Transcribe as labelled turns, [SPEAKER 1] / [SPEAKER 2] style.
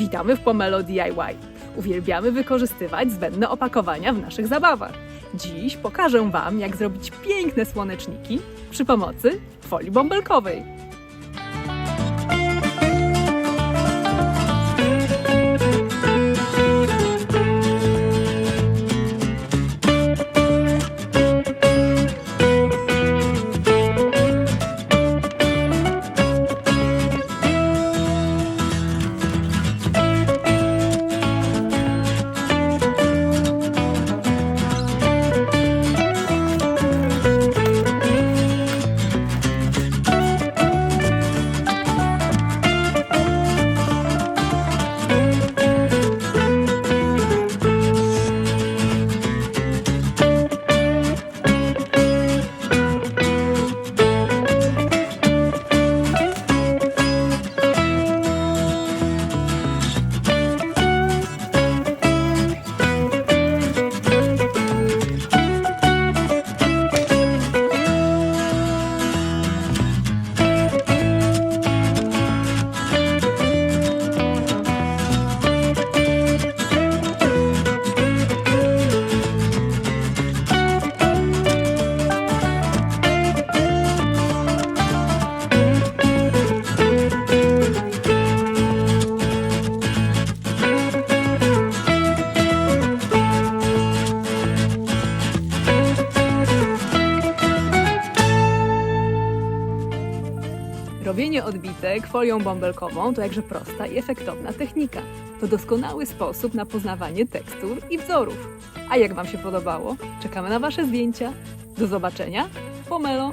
[SPEAKER 1] Witamy w Pomelo DIY. Uwielbiamy wykorzystywać zbędne opakowania w naszych zabawach. Dziś pokażę Wam, jak zrobić piękne słoneczniki przy pomocy folii bąbelkowej. Robienie odbitek folią bąbelkową to jakże prosta i efektowna technika. To doskonały sposób na poznawanie tekstur i wzorów. A jak Wam się podobało? Czekamy na Wasze zdjęcia. Do zobaczenia. Pomelo!